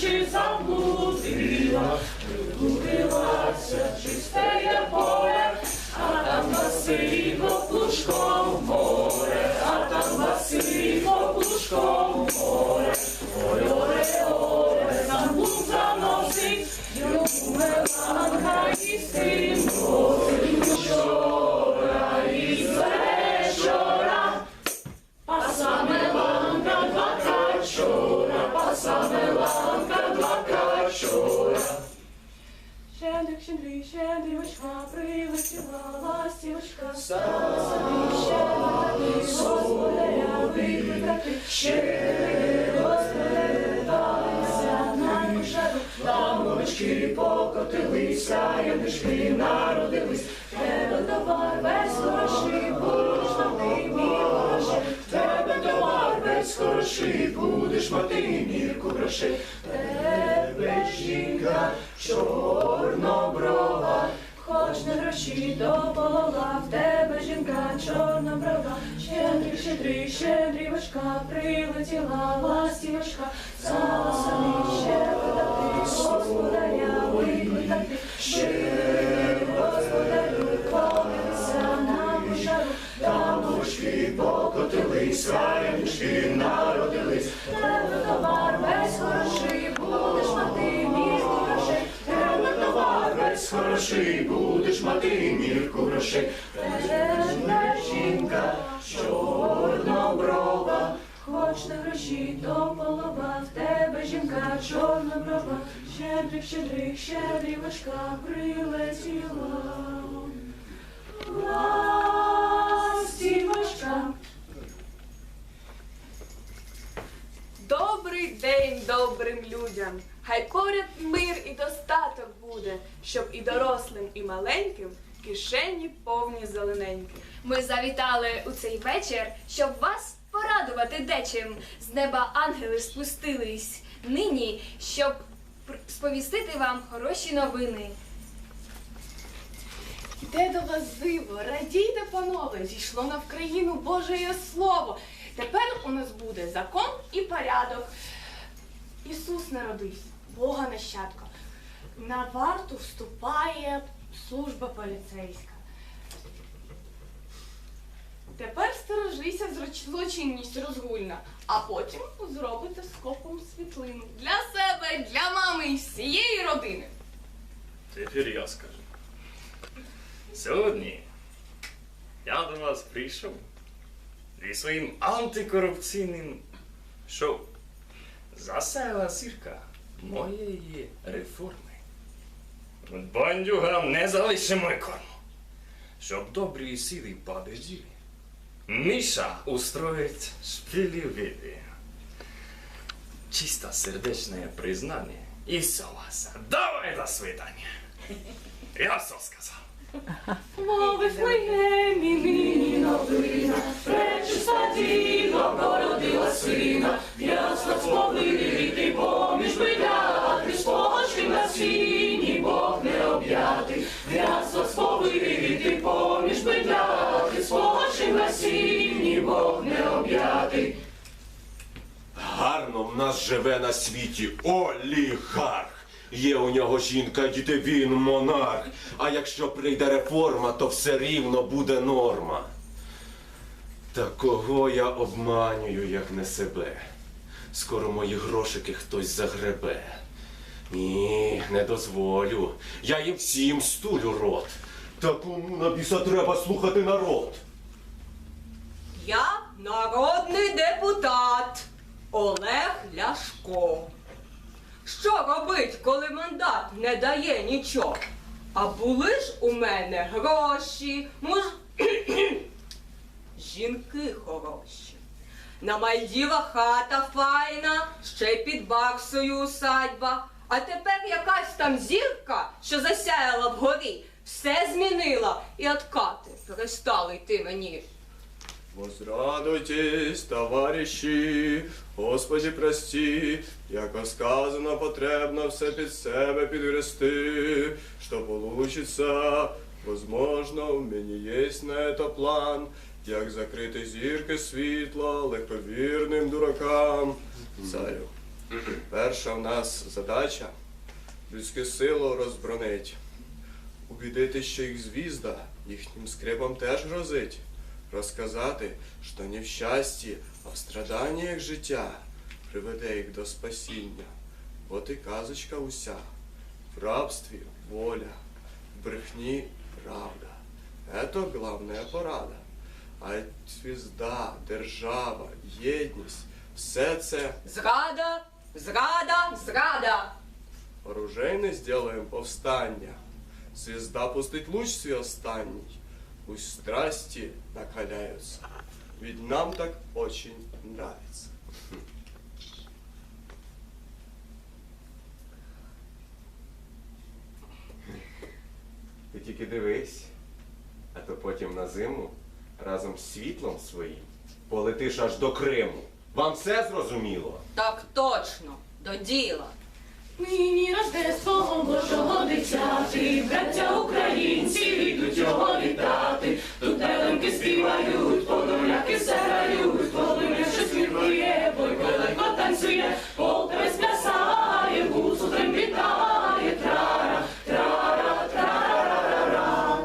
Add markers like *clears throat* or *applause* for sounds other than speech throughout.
чи заблудила, прилилася чистеє поле, а там Василько плужком море, а там Василько плужком море, ой, оре, оре, там лук заносить, йому меланка і син Щедрик, щедрий, щедрівочка, прилетіла ластівочка, стала собі щедрик, господаря викликати, щедрик, розглядалися на пожару, там овечки покотилися, янички народились, тебе товар весь хороший, будеш мати мій грошей, тебе товар весь хороший, будеш мати мірку грошей, тебе жінка чорноброва, жінка чорноброва, щедрий, щедрий, щедрівочка, прилетіла ластівочка, стала ще щедрити, господаря викликати, шири, господарю, повелися на пожару, там мушки покотилися, янички товар хороший, будеш мати мірку грошей, тебе жінка чорноброва, Хоч на гроші до полова, в тебе жінка чорноброва, щедрик, щедрик, щедрівочка прилетіла. Ластівочка. Добрий день добрим людям. Хай поряд мир і достаток буде, щоб і дорослим, і маленьким кишені повні зелененькі. Ми завітали у цей вечір, щоб вас порадувати дечим. З неба ангели спустились нині, щоб сповістити вам хороші новини. Йде до вас диво, радійте, панове, зійшло на Вкраїну Божеє Слово. Тепер у нас буде закон і порядок. Ісус народився, Бога нащадка. На варту вступає служба поліцейська. Тепер сторожися злочинність розгульна, а потім зробите скопом світлину для себе, для мами і всієї родини. Тепер я скажу. Сьогодні я до вас прийшов зі своїм антикорупційним шоу. Засяяла сірка моєї реформи. Бандюгам не залишимо корму. Щоб добрі сили победили, Миша устроит шпилевиды. Чисто сердечное признание и все. Давай до свидания. Я все сказал. Мови Флегемі нас живе на світі олігарх. Є у нього жінка, діти він монарх. А якщо прийде реформа, то все рівно буде норма. Та кого я обманюю, як не себе? Скоро мої грошики хтось загребе. Ні, не дозволю. Я їм всім стулю рот. Та кому на біса треба слухати народ? Я народний депутат Олег Ляшко. Що робить, коли мандат не дає нічого? А були ж у мене гроші, муж... *clears throat* жінки хороші. На Мальдівах хата файна, ще під баксою усадьба. А тепер якась там зірка, що засяяла вгорі, все змінила і откати перестали йти мені. Возрадуйтесь, товариші, Господи, прости, як сказано, потрібно все під себе підгрести, що получится, возможно, у мене есть на это план, як закрити зірки світла легковірним дуракам. Царю, Перша в нас задача людську силу розбронить. Убідити, що їх звізда їхнім скрипом теж грозить. Розказати, що не в щасті, а в страданнях життя приведе їх до спасіння. От і казочка уся. В рабстві воля, в брехні правда. Это главная порада. А звізда, держава, єдність все це Зрада, зрада, зрада. оружейне сделаем повстання. Звезда пустить луч свій останній. Пусть страсти накаляются. Ведь нам так очень нравится. Ти тільки дивись, а то потім на зиму разом з світлом своїм полетиш аж до Криму. Вам все зрозуміло? Так точно, до діла. Нині Рождество Божого дитяти, браття українці йдуть його вітати. Тут теленки співають, подоляки все грають, полиня щось міркує, бойко легко танцює, полтавець плясає, гусу трембітає, трара, трара, трара.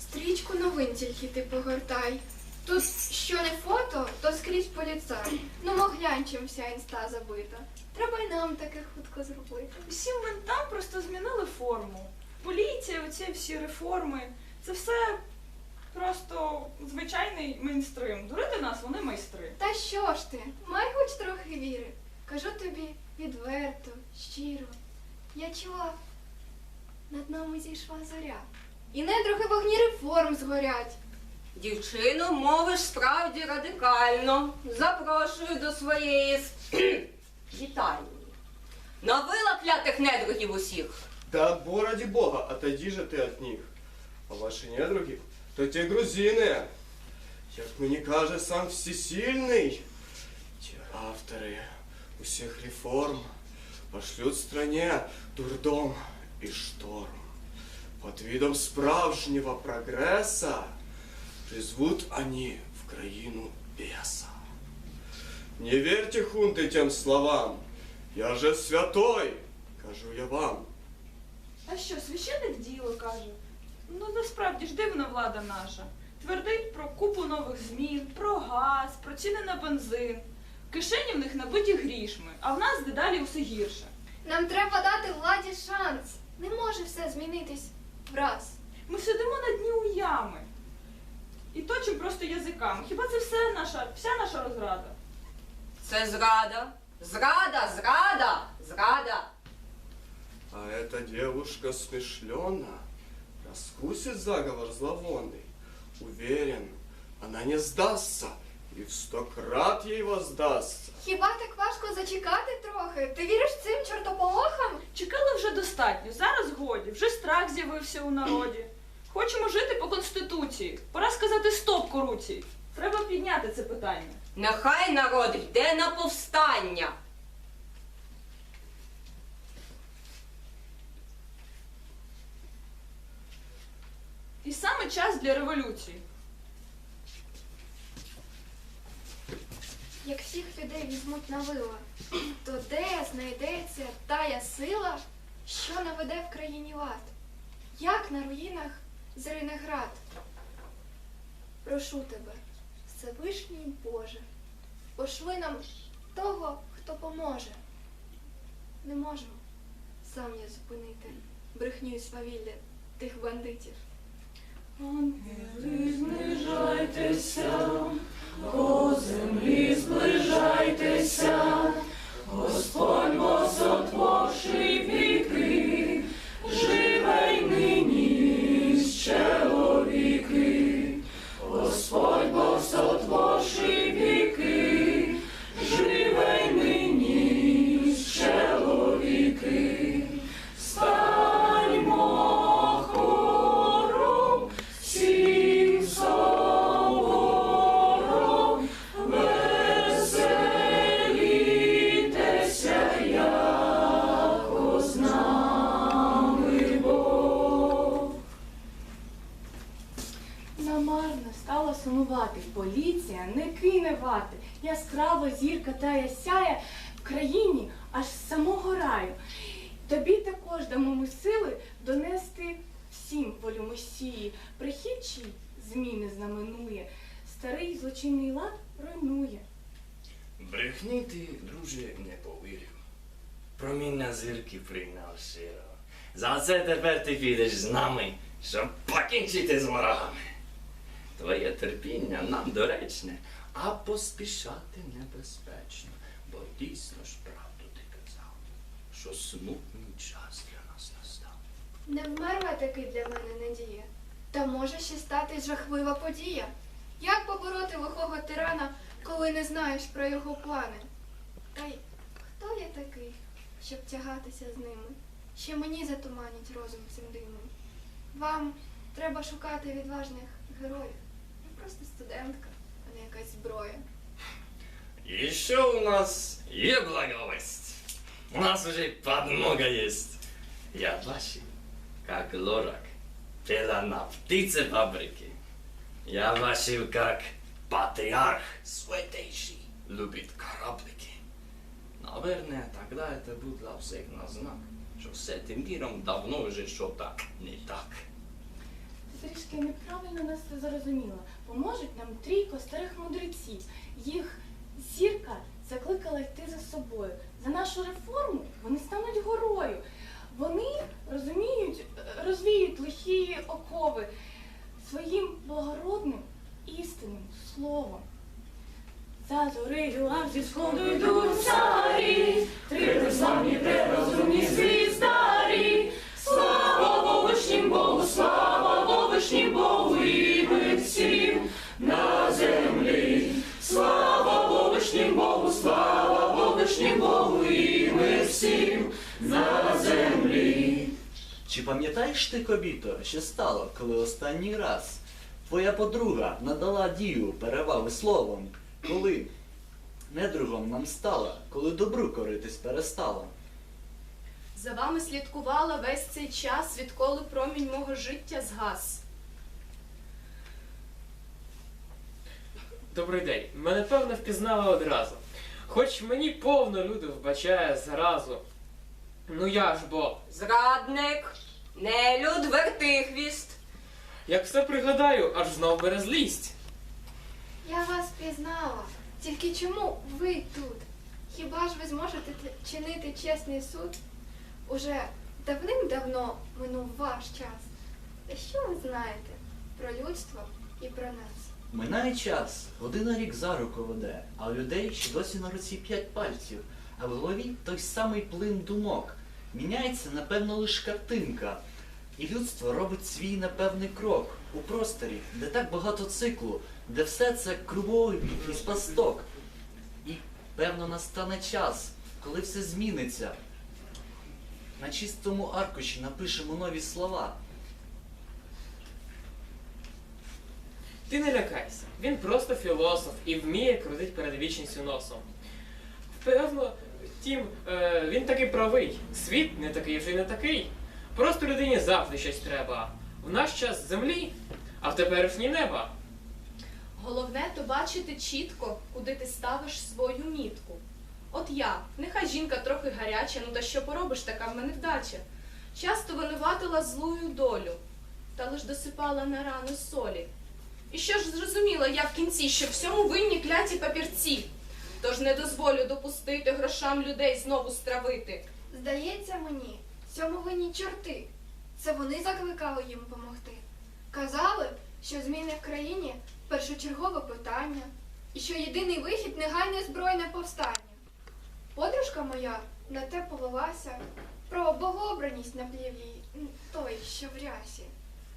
Стрічку новин тільки ти погортай. Тут що не фото, то скрізь поліцай. Ну моглянь, чим вся інста забита. Треба й нам таке хутко зробити. Всім ментам просто змінили форму. Поліція, оці всі реформи, це все просто звичайний мейнстрим. Дурити нас вони майстри. Та що ж ти? Май хоч трохи віри. Кажу тобі відверто, щиро. Я чула, над нами зійшла зоря. І недруги вогні реформ згорять. Дівчину мовиш справді радикально. Запрошую до своєї с- *clears throat* вітальні. Навила клятих недругів усіх. Да бо ради бога, отойди же ты от них. А ваши недруги, то те грузины. Як мені каже сам всесильный, те авторы усіх реформ пошлют стране дурдом и шторм. Под видом справжнего прогресса призвут они в країну беса. Не верьте хунты тем словам, я же святой, кажу я вам. А що, священник діло каже? Ну насправді ж дивна влада наша. Твердить про купу нових змін, про газ, про ціни на бензин. Кишені в них набиті грішми, а в нас дедалі усе гірше. Нам треба дати владі шанс. Не може все змінитись враз. Ми сидимо на дні у ями і точимо просто язиками. Хіба це все наша, вся наша розрада? Це зрада. Зрада, зрада, зрада. А эта девушка смешлена, раскусит заговор зловонный. Уверен, она не сдастся и в сто крат ей воздастся. Хіба так важко зачекати трохи? Ти віриш цим чортополохам? Чекали вже достатньо, зараз годі, вже страх з'явився у народі. Хочемо жити по конституції. Пора сказати стоп корупції. Треба підняти це питання. Нехай народ йде на повстання. І саме час для революції. Як всіх людей візьмуть на вила, то де знайдеться тая сила, що наведе в країні лад? Як на руїнах зрине град? Прошу тебе, Всевишній Боже, пошли нам того, хто поможе. Не можу сам я зупинити брехню і свавілля тих бандитів. Ангели, знижайтеся, по землі зближайтеся, Господь Бог сотворший віки, це тепер ти підеш з нами, щоб покінчити з ворогами. Твоє терпіння нам доречне, а поспішати небезпечно, бо дійсно ж правду ти казав, що смутний час для нас настав. Не вмерла таки для мене надія. Та може ще стати жахлива подія. Як побороти лихого тирана, коли не знаєш про його плани? Та й хто я такий, щоб тягатися з ними? Ще мені затуманять розум цим димом. Вам треба шукати відважних героїв. Я просто студентка, а не якась зброя. Еще у нас є благовесть. У нас уже подмога есть. Я бачив, как лорак пела на птицефабрике. Я бачив, как патриарх святейший любит кораблики. Наверное, тогда это был для всех на знак, що з этим миром давно вже що-то не так. Трішки неправильно нас це зрозуміла. Поможуть нам трійко старих мудреців. Їх зірка закликала йти за собою. За нашу реформу вони стануть горою. Вони розуміють, розвіють лихі окови своїм благородним істинним словом. За зорею зі сходу йдуть царі, три преславні, прерозумні звіздарі. Слава Вовишнім Богу, слава Вовишнім Богу і ми всім на землі. Слава Вовишнім Богу, слава Вовишнім Богу і ми всім на землі. Чи пам'ятаєш ти, кобіто, що стало, коли останній раз твоя подруга надала дію переваги словом, коли недругом нам стала, коли добру коритись перестала? За вами слідкувала весь цей час, відколи промінь мого життя згас. Добрий день. Мене певно впізнали одразу. Хоч мені повно люди вбачає зразу. Ну я ж бо, Зрадник, нелюд, вертихвіст. як все пригадаю, аж знов бере злість. Я вас пізнала. Тільки чому ви тут? Хіба ж ви зможете чинити чесний суд? Уже давним-давно минув ваш час. Та що ви знаєте про людство і про нас? Минає час, година рік за руку веде, а у людей ще досі на руці п'ять пальців, а в голові той самий плин думок. Міняється, напевно, лише картинка. І людство робить свій напевний крок у просторі, де так багато циклу, де все це круговий і спасток. І, певно, настане час, коли все зміниться. На чистому аркуші напишемо нові слова. Ти не лякайся. Він просто філософ і вміє крутить перед вічністю носом. Певно, втім, е, він таки правий. Світ не такий вже й не такий. Просто людині завжди щось треба. В наш час землі, а в теперішній неба. Головне то бачити чітко, куди ти ставиш свою мітку. От я, нехай жінка трохи гаряча, ну та що поробиш, така в мене вдача. Часто винуватила злую долю, та лиш досипала на рану солі. І що ж зрозуміла я в кінці, що всьому винні кляті папірці. Тож не дозволю допустити грошам людей знову стравити. Здається мені, цьому винні чорти. Це вони закликали їм помогти. Казали, що зміни в країні першочергове питання, і що єдиний вихід негайне збройне повстання. Подружка моя на те повелася, про богообраність наплів їй м, той, що в рясі.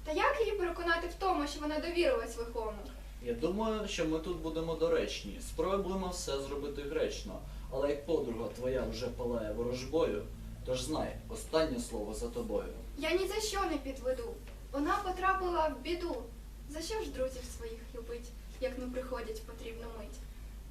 Та як її переконати в тому, що вона довірилась лихому? Я думаю, що ми тут будемо доречні. Спробуємо все зробити гречно. Але як подруга твоя вже палає ворожбою, тож знай, останнє слово за тобою. Я ні за що не підведу. Вона потрапила в біду. За що ж друзів своїх любить, як не приходять потрібну мить?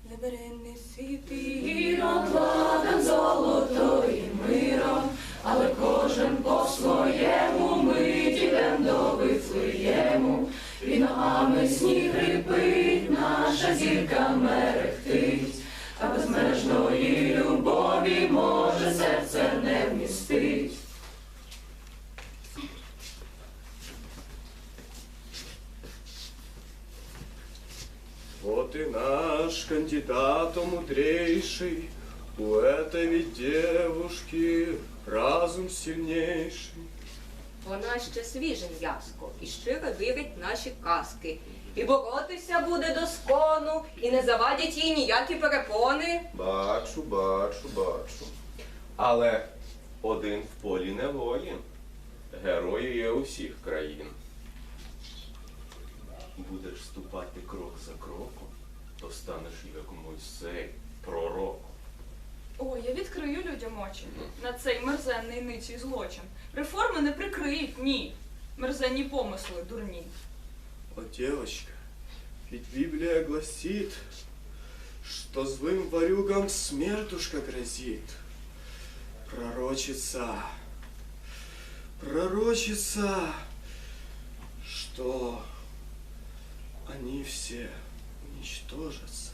Неберенний світи окладен золотою миром, але кожен по своєму ми дійдем до Вифлеєму, і ногами сніг гриби тільки мерехтить, та безмежної любові може серце не вмістить. Вот и наш кандидат, мудрейший, у этой ведь девушки разум сильнейший. Вона ще свіже м'яско і щиро вірить наші казки. І боротися буде до скону, і не завадять їй ніякі перепони. Бачу, бачу, бачу. Але один в полі не воїн. Герої є усіх країн. Будеш ступати крок за кроком, то станеш як Мойсей, пророком. О, я відкрию людям очі на цей мерзенний ницій злочин. Реформи не прикриють, ні. Мерзенні помисли, дурні. О, девочка, ведь Библия гласит, что злым ворюгам смертушка грозит. Пророчица, пророчица, что они все уничтожатся.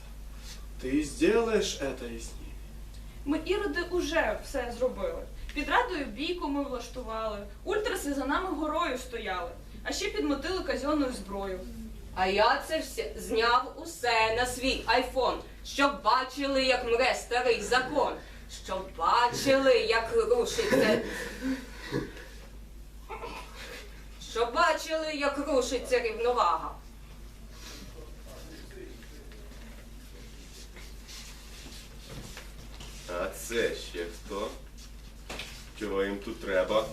Ты сделаешь это из них. Ми іроди уже все зробили. Під радою бійку ми влаштували, ультраси за нами горою стояли, а ще підмотили казенною зброю. А я це все зняв усе на свій айфон, щоб бачили, як мре старий закон, щоб бачили, як рушиться. Щоб бачили, як рушиться рівновага. А це ще хто? Чого їм тут треба?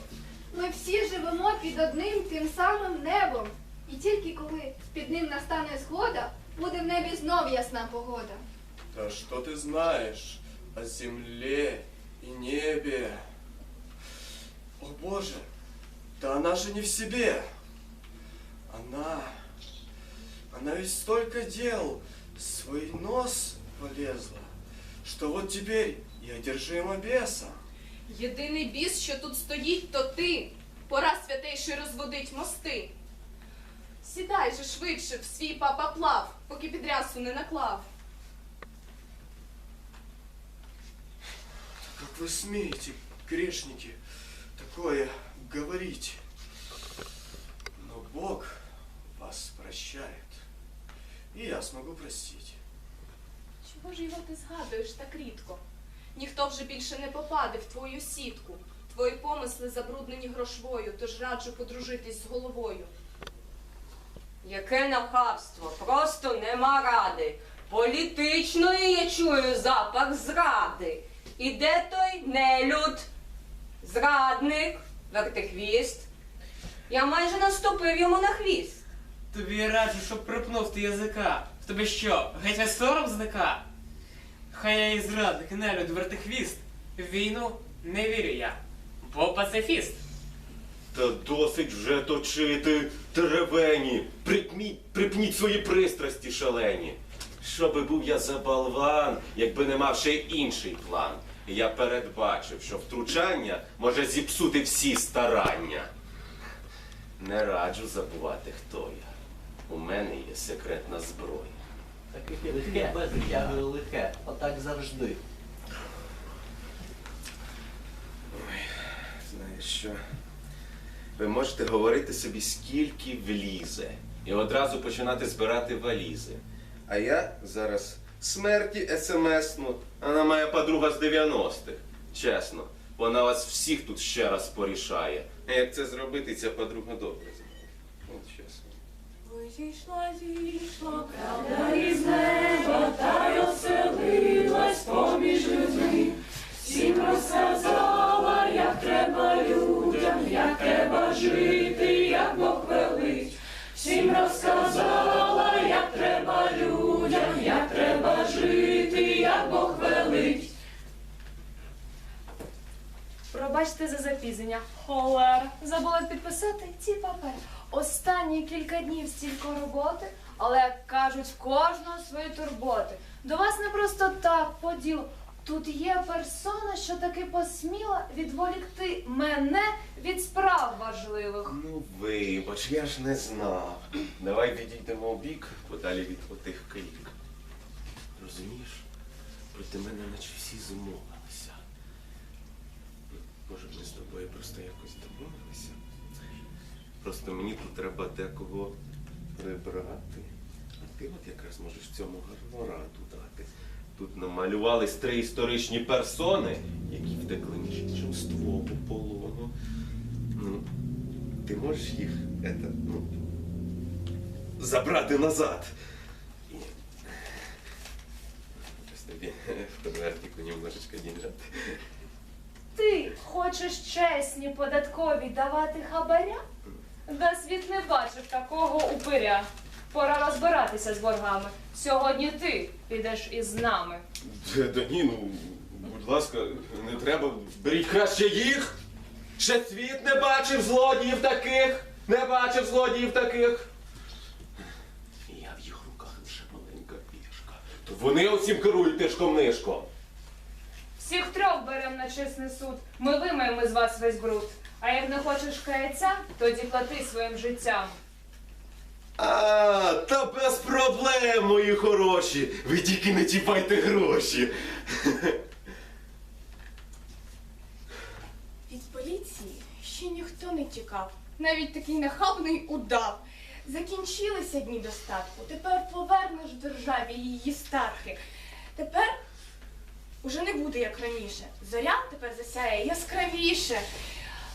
Ми всі живемо під одним тим самим небом. І тільки коли під ним настане згода, буде в небі знов ясна погода. Да что ты знаешь о земле и небе? О Боже, да она же не в себе. Она, она ведь столько дел, свой нос полезла, что вот теперь и одержима бесом. Єдиний біс, що тут стоїть, то ти. Пора святейший розводить мости. Сідай же швидше в свій папаплав, поки підрясу не наклав. Как вы смеете, грешники, такое говорить? Но Бог вас прощает, и я смогу простить. Чого ж його ти згадуєш так рідко? Ніхто вже більше не попаде в твою сітку. Твої помисли забруднені грошвою, тож раджу подружитись з головою. Яке нахабство, просто нема ради. Політичної я чую запах зради. І де той нелюд? Зрадник, вертихвіст. Я майже наступив йому на хвіст. Тобі раджу, щоб припнув ти язика. В тебе що, геть весь сором зника? Хай я і зрадник, нелюд, вертихвіст. В війну не вірю я, бо пацифіст. Та досить вже точити теревені. Припніть, припніть свої пристрасті шалені. Щоби був я за болван, якби не мав ще й інший план. Я передбачив, що втручання може зіпсути всі старання. Не раджу забувати, хто я. У мене є секретна зброя. Таке лихе, без тяги лихе, отак завжди. Ой, Знаєш що? Ви можете говорити собі, скільки влізе, і одразу починати збирати валізи. А я зараз смерті смсну, вона моя подруга з 90-х. Чесно, вона вас всіх тут ще раз порішає. А як це зробити, ця подруга добре знає. От чесно. Ой, зійшла, зійшла, правда із неба, та й оселилась поміж людьми. Всім розказала, як треба людям, як треба жити, як Бог велить. Всім розказала, Пробачте за запізнення. Холер. Забула підписати ці папери. Останні кілька днів стільки роботи, але як кажуть, в кожного свої турботи. До вас не просто так по ділу. Тут є персона, що таки посміла відволікти мене від справ важливих. Ну, вибач, я ж не знав. Давай відійдемо в бік, подалі від отих клік. Розумієш? Проти мене наче всі зумовилися. Може, ми з тобою просто якось домовилися? Просто мені тут треба декого прибрати. А ти от якраз можеш в цьому раду дати. Тут намалювались три історичні персони, які втекли між іншим з твого полону. Ну, ти можеш їх это, ну, забрати назад. Ось тобі *laughs* в конвертику немножечко деньжат. Ти хочеш чесні податкові давати хабаря? Да світ не бачив такого упиря. Пора розбиратися з боргами. Сьогодні ти підеш із нами. Да ні, ну, будь ласка, не треба. Беріть краще їх. Ще світ не бачив злодіїв таких. Не бачив злодіїв таких. Я в їх руках лише маленька пішка. То вони усім керують тишком нишком. Всіх трьох берем на чесний суд. Ми вимаємо з вас весь бруд. А як не хочеш каяця, тоді плати своїм життям. А, та без проблем, мої хороші. Ви тільки не чіпайте гроші. Від поліції ще ніхто не тікав. Навіть такий нахабний удав. Закінчилися дні достатку. Тепер повернеш державі її статки. Тепер уже не буде як раніше. Зоря тепер засяє яскравіше.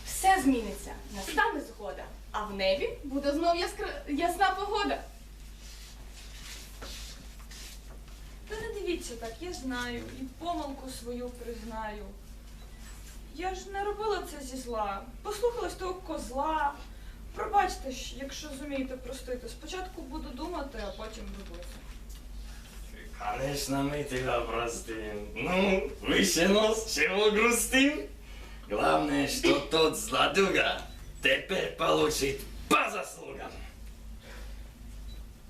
Все зміниться, настане згода, а в небі буде знов яскра... ясна погода. Та не дивіться так, я знаю і помилку свою признаю. Я ж не робила це зі зла. Послухалась того козла. Пробачте ж, якщо зумієте простити. Спочатку буду думати, а потім робити. Конечно, мы тебя простим. Ну, выше нос, чего грустим? Главное, что тот злодуга теперь получит по заслугам.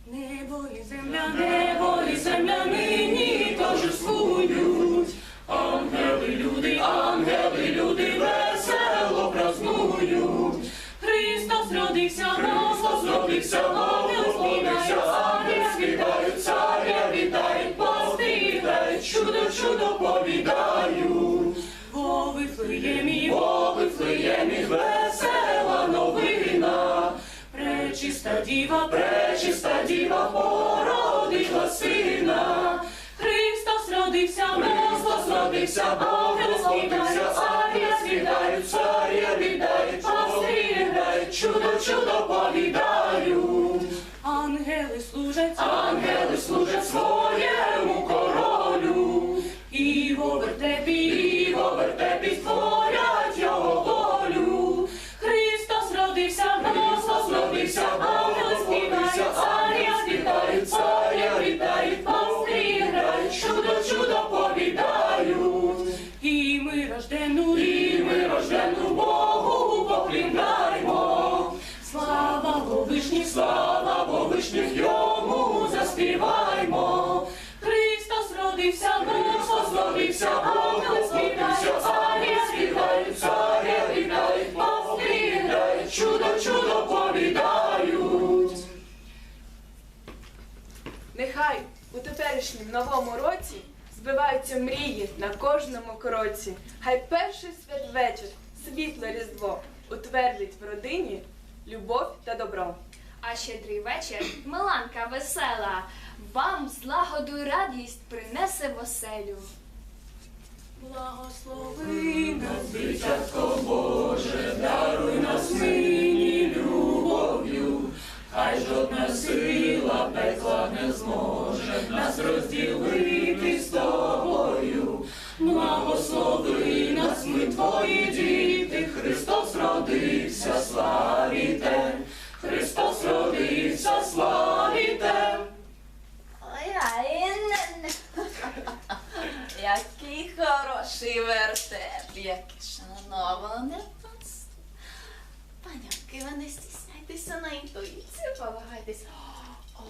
Небо і земля, небо і земля нині торжествують. Ангели, люди, ангели, люди весело празнують. Христос родився, Христос родився, ангели Вифлеємі, весела новина. Пречиста діва, пречиста діва породила сина. Христос родився, Христос родився, ангели співають, царя світають, царя вітають, пастирі грають, чудо, чудо повідають. Ангели служать, ангели служать своєму Нехай у теперішнім новому році збиваються мрії на кожному кроці. Хай перший святвечір, світле різдво утвердить в родині любов та добро. А щедрий вечір, Миланка весела, вам злагоду й радість принесе в оселю. Благослови нас, дитятко Боже, даруй нас нині любов'ю, хай жодна сила пекла не зможе нас розділити з тобою. Благослови нас, ми твої діти, Христос родився, славіте, Христос родився, славіте. Ой, який хороший вертеп, яке шановане панство. Панянки, ви не стісняйтеся на інтуїцію, полагайтесь. О, о,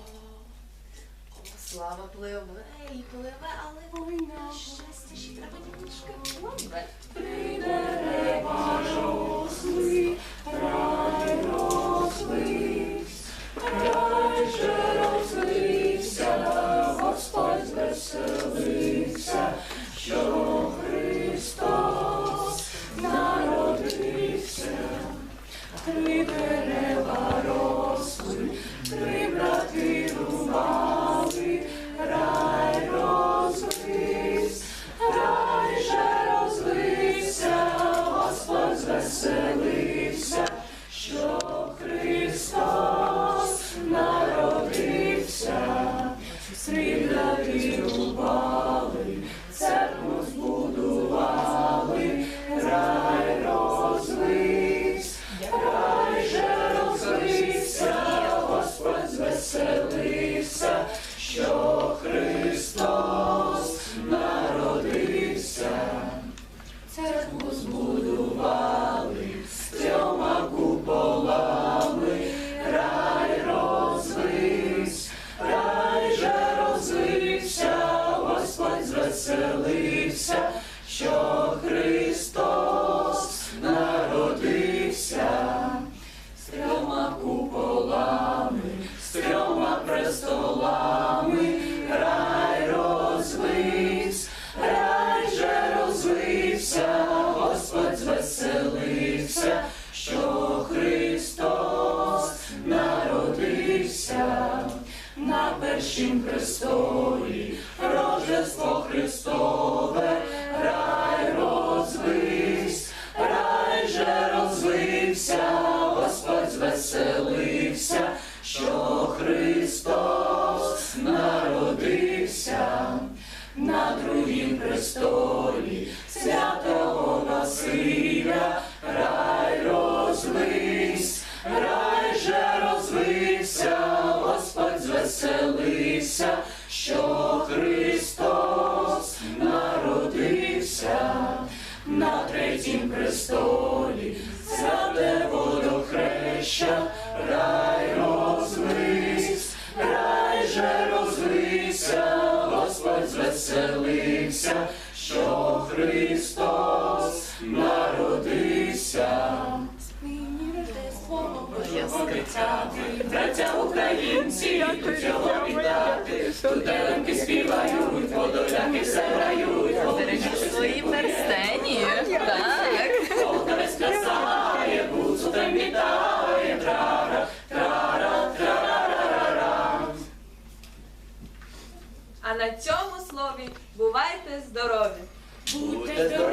слава пливе і пливе, але ой, на щастя, ще треба немножко пливе. Дерева росли, рай розлився, рай же розлився, Господь звеселився. we pray. покрицями, браття українці, чого віддати, Туделенки співають, подоляки все грають, свої перстені. Так. Полтавець красає, буцутем вітає, трара, трара, трара. А на цьому слові бувайте здорові! Будьте здорові!